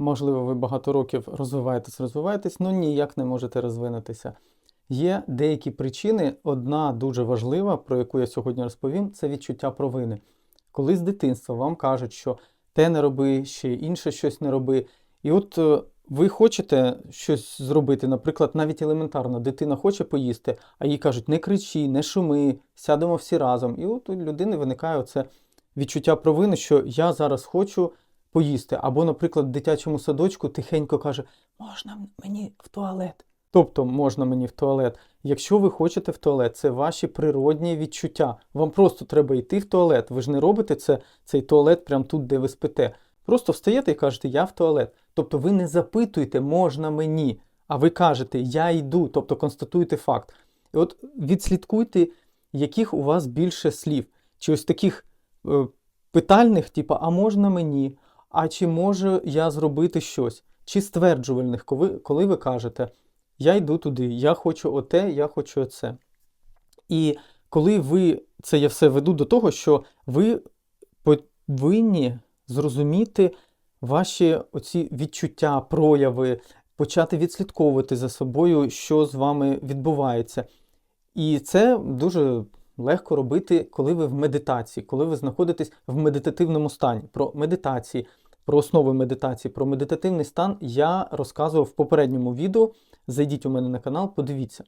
можливо, ви багато років розвиваєтесь, розвиваєтесь, але ніяк не можете розвинутися. Є деякі причини. Одна дуже важлива, про яку я сьогодні розповім, це відчуття провини. Коли з дитинства вам кажуть, що те не роби, ще інше щось не роби. І от е, ви хочете щось зробити, наприклад, навіть елементарно, дитина хоче поїсти, а їй кажуть, не кричи, не шуми, сядемо всі разом. І от у людини виникає оце відчуття провини, що я зараз хочу поїсти. Або, наприклад, в дитячому садочку тихенько каже, можна мені в туалет. Тобто можна мені в туалет. Якщо ви хочете в туалет, це ваші природні відчуття. Вам просто треба йти в туалет. Ви ж не робите це, цей туалет прямо тут, де ви спите. Просто встаєте і кажете, я в туалет. Тобто ви не запитуєте, можна мені, а ви кажете, я йду, тобто констатуєте факт. І от відслідкуйте, яких у вас більше слів. Чи ось таких е, питальних, типу, а можна мені, а чи можу я зробити щось? Чи стверджувальних, коли, ви кажете, я йду туди, я хочу оте, я хочу оце. І коли ви це я все веду до того, що ви повинні зрозуміти ваші оці відчуття, прояви, почати відслідковувати за собою, що з вами відбувається. І це дуже легко робити, коли ви в медитації, коли ви знаходитесь в медитативному стані. Про медитації, про основи медитації, про медитативний стан я розказував в попередньому відео. Зайдіть у мене на канал, подивіться.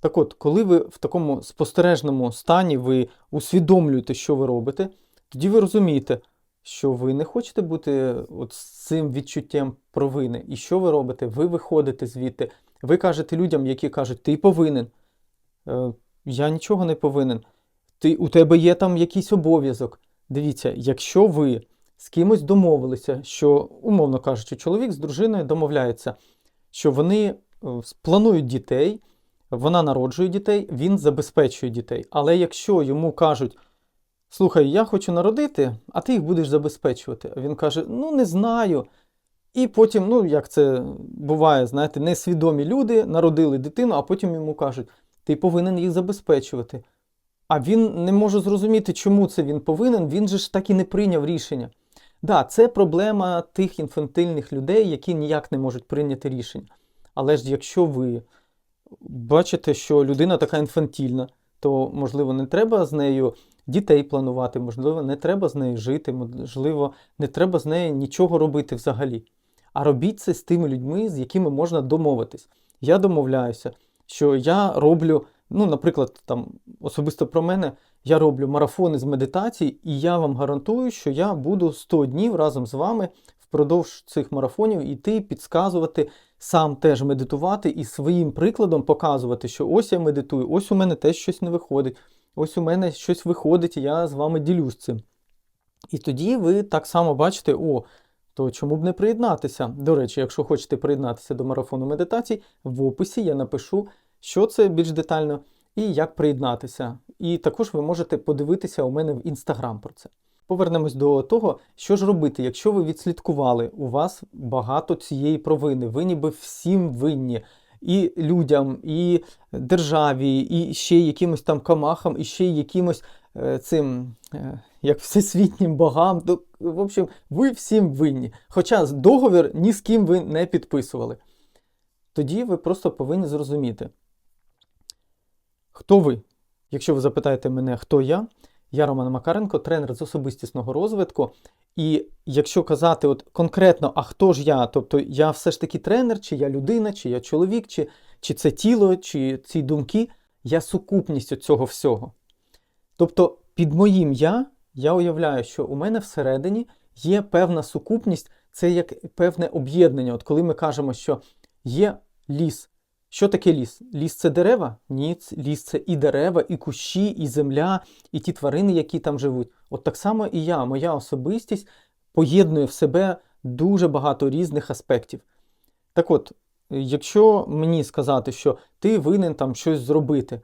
Так от, коли ви в такому спостережному стані, ви усвідомлюєте, що ви робите, тоді ви розумієте, що ви не хочете бути от з цим відчуттям провини. І що ви робите? Ви виходите звідти, ви кажете людям, які кажуть, ти повинен. Е, я нічого не повинен. Ти, У тебе є там якийсь обов'язок. Дивіться, якщо ви з кимось домовилися, що, умовно кажучи, чоловік з дружиною домовляється, що вони е, планують дітей, вона народжує дітей, він забезпечує дітей. Але якщо йому кажуть, слухай, я хочу народити, а ти їх будеш забезпечувати. Він каже: Ну, не знаю. І потім, ну, як це буває, знаєте, несвідомі люди народили дитину, а потім йому кажуть, ти повинен їх забезпечувати. А він не може зрозуміти, чому це він повинен, він же ж так і не прийняв рішення. Да, це проблема тих інфантильних людей, які ніяк не можуть прийняти рішення. Але ж якщо ви бачите, що людина така інфантільна, то, можливо, не треба з нею дітей планувати, можливо, не треба з нею жити, можливо, не треба з нею нічого робити взагалі. А робіть це з тими людьми, з якими можна домовитись. Я домовляюся, що я роблю, ну, наприклад, там особисто про мене, я роблю марафони з медитації, і я вам гарантую, що я буду 100 днів разом з вами впродовж цих марафонів іти, підсказувати, сам теж медитувати і своїм прикладом показувати, що ось я медитую, ось у мене теж щось не виходить, ось у мене щось виходить, і я з вами ділюсь цим. І тоді ви так само бачите, о, то чому б не приєднатися? До речі, якщо хочете приєднатися до марафону медитацій, в описі я напишу, що це більш детально і як приєднатися. І також ви можете подивитися у мене в інстаграм про це. Повернемось до того, що ж робити, якщо ви відслідкували, у вас багато цієї провини, ви ніби всім винні. І людям, і державі, і ще якимось там камахам, і ще якимось е, цим, е, як всесвітнім богам. То, в общем, ви всім винні. Хоча договір ні з ким ви не підписували. Тоді ви просто повинні зрозуміти, хто ви. Якщо ви запитаєте мене, хто я, я Роман Макаренко, тренер з особистісного розвитку. І якщо казати от конкретно, а хто ж я, тобто я все ж таки тренер, чи я людина, чи я чоловік, чи, чи це тіло, чи ці думки, я сукупність цього всього. Тобто, під моїм я, я уявляю, що у мене всередині є певна сукупність, це як певне об'єднання. От коли ми кажемо, що є ліс. Що таке ліс? Ліс це дерева? Ні, ліс це і дерева, і кущі, і земля, і ті тварини, які там живуть. От так само і я, моя особистість поєднує в себе дуже багато різних аспектів. Так от, якщо мені сказати, що ти винен там щось зробити,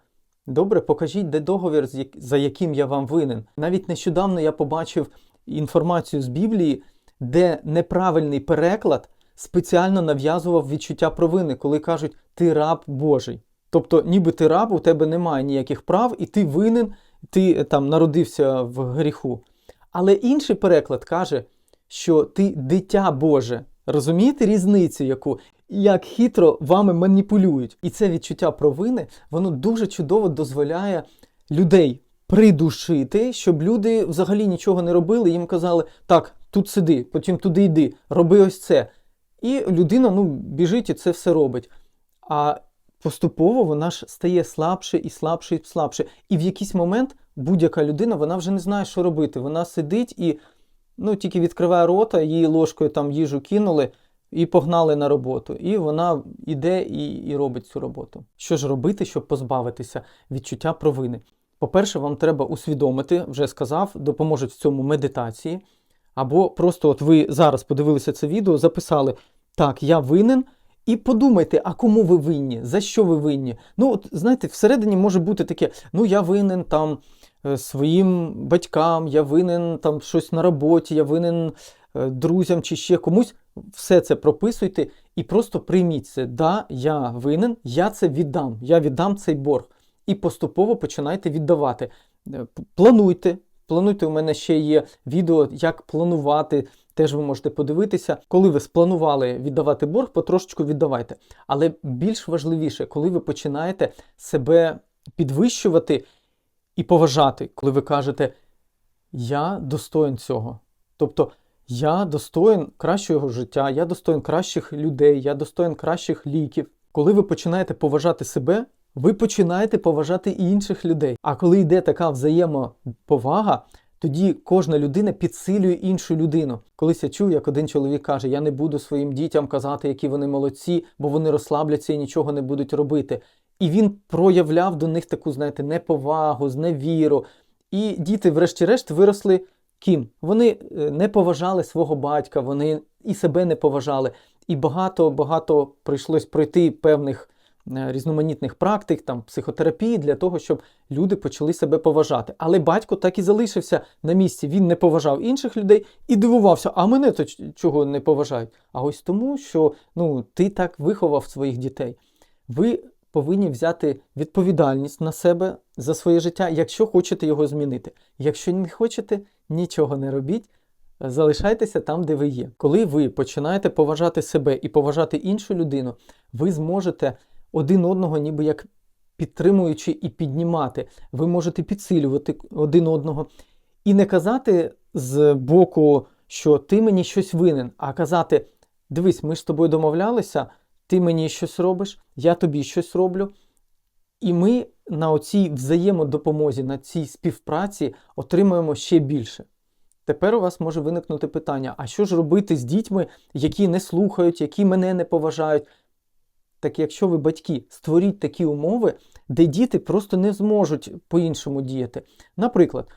добре, покажіть, де договір, за яким я вам винен. Навіть нещодавно я побачив інформацію з Біблії, де неправильний переклад спеціально нав'язував відчуття провини, коли кажуть, ти раб Божий. Тобто, ніби ти раб, у тебе немає ніяких прав, і ти винен, ти е, там народився в гріху. Але інший переклад каже, що ти дитя Боже, Розумієте різницю, яку як хитро вами маніпулюють? І це відчуття провини, воно дуже чудово дозволяє людей придушити, щоб люди взагалі нічого не робили. Їм казали, так, тут сиди, потім туди йди, роби ось це. І людина ну, біжить і це все робить. А поступово вона ж стає слабше і слабше і слабше. І в якийсь момент будь-яка людина вона вже не знає, що робити. Вона сидить і ну, тільки відкриває рота, їй ложкою там їжу кинули і погнали на роботу. І вона йде і, і робить цю роботу. Що ж робити, щоб позбавитися відчуття провини? По-перше, вам треба усвідомити, вже сказав, допоможуть в цьому медитації. Або просто от ви зараз подивилися це відео, записали так, я винен. І подумайте, а кому ви винні? За що ви винні? Ну, от знаєте, всередині може бути таке: ну я винен там е, своїм батькам, я винен там щось на роботі, я винен е, друзям чи ще комусь. Все це прописуйте і просто прийміть це. Да, я винен, я це віддам. Я віддам цей борг. І поступово починайте віддавати. Е, Плануйте. Плануйте, у мене ще є відео, як планувати. Теж ви можете подивитися, коли ви спланували віддавати борг, потрошечку віддавайте. Але більш важливіше, коли ви починаєте себе підвищувати і поважати, коли ви кажете, я достоин цього. Тобто я достоин кращого життя, я достоин кращих людей, я достоин кращих ліків. Коли ви починаєте поважати себе, ви починаєте поважати і інших людей. А коли йде така взаємоповага, тоді кожна людина підсилює іншу людину. Колись я чув, як один чоловік каже: Я не буду своїм дітям казати, які вони молодці, бо вони розслабляться і нічого не будуть робити. І він проявляв до них таку, знаєте, неповагу, зневіру. І діти, врешті-решт, виросли ким? Вони е, не поважали свого батька, вони і себе не поважали. І багато-багато прийшлось пройти певних різноманітних практик, там психотерапії для того, щоб люди почали себе поважати. Але батько так і залишився на місці. Він не поважав інших людей і дивувався, а мене то чого не поважають? А ось тому, що ну, ти так виховав своїх дітей. Ви повинні взяти відповідальність на себе за своє життя, якщо хочете його змінити. Якщо не хочете, нічого не робіть. Залишайтеся там, де ви є. Коли ви починаєте поважати себе і поважати іншу людину, ви зможете один одного ніби як підтримуючи і піднімати. Ви можете підсилювати один одного і не казати з боку, що ти мені щось винен, а казати: дивись, ми ж з тобою домовлялися, ти мені щось робиш, я тобі щось роблю. І ми на оцій взаємодопомозі, на цій співпраці отримуємо ще більше. Тепер у вас може виникнути питання: а що ж робити з дітьми, які не слухають, які мене не поважають? Так якщо ви батьки, створіть такі умови, де діти просто не зможуть по-іншому діяти. Наприклад,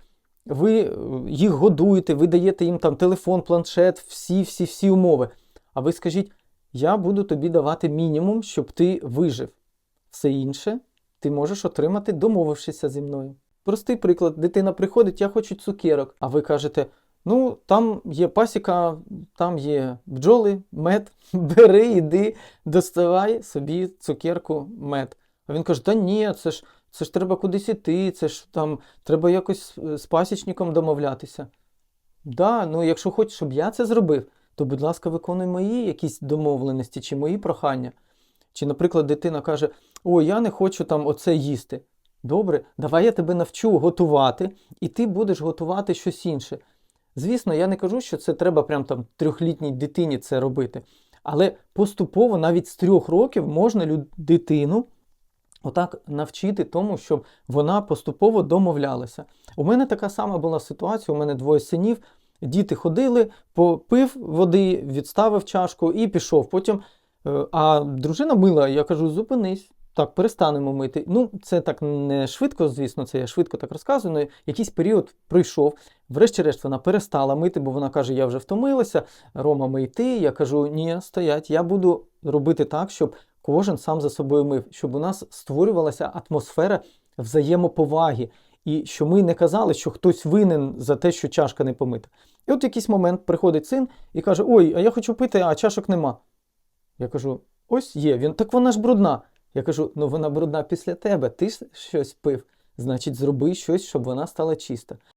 ви е, їх годуєте, ви даєте їм там телефон, планшет, всі, всі, всі умови. А ви скажіть, я буду тобі давати мінімум, щоб ти вижив. Все інше ти можеш отримати, домовившися зі мною. Простий приклад: дитина приходить, я хочу цукерок. А ви кажете: ну, там є пасіка, там є бджоли, мед, бери, іди, доставай собі цукерку, мед. А він каже: Та ні, це ж це ж треба кудись іти, це ж там треба якось е, з пасічником домовлятися. Да, ну якщо хочеш, щоб я це зробив, то, будь ласка, виконуй мої якісь домовленості чи мої прохання. Чи, наприклад, дитина каже: О, я не хочу там оце їсти. Добре, давай я тебе навчу готувати, і ти будеш готувати щось інше. Звісно, я не кажу, що це треба прям там трьохлітній дитині це робити. Але поступово, навіть з трьох років, можна дитину отак навчити тому, щоб вона поступово домовлялася. У мене така сама була ситуація, у мене двоє синів. Діти ходили, попив води, відставив чашку і пішов. Потім, е, а дружина мила, я кажу, зупинись. Так, перестанемо мити. Ну, це так не швидко, звісно, це я швидко так розказую. але Якийсь період пройшов. Врешті-решт вона перестала мити, бо вона каже: я вже втомилася, Рома, ми йти. Я кажу, ні, стоять, я буду робити так, щоб кожен сам за собою мив, щоб у нас створювалася атмосфера взаємоповаги, і що ми не казали, що хтось винен за те, що чашка не помита. І от в якийсь момент приходить син і каже: Ой, а я хочу пити, а чашок нема. Я кажу: ось є. Він так вона ж брудна. Я кажу: ну вона брудна після тебе, ти ж щось пив. Значить, зроби щось, щоб вона стала чиста.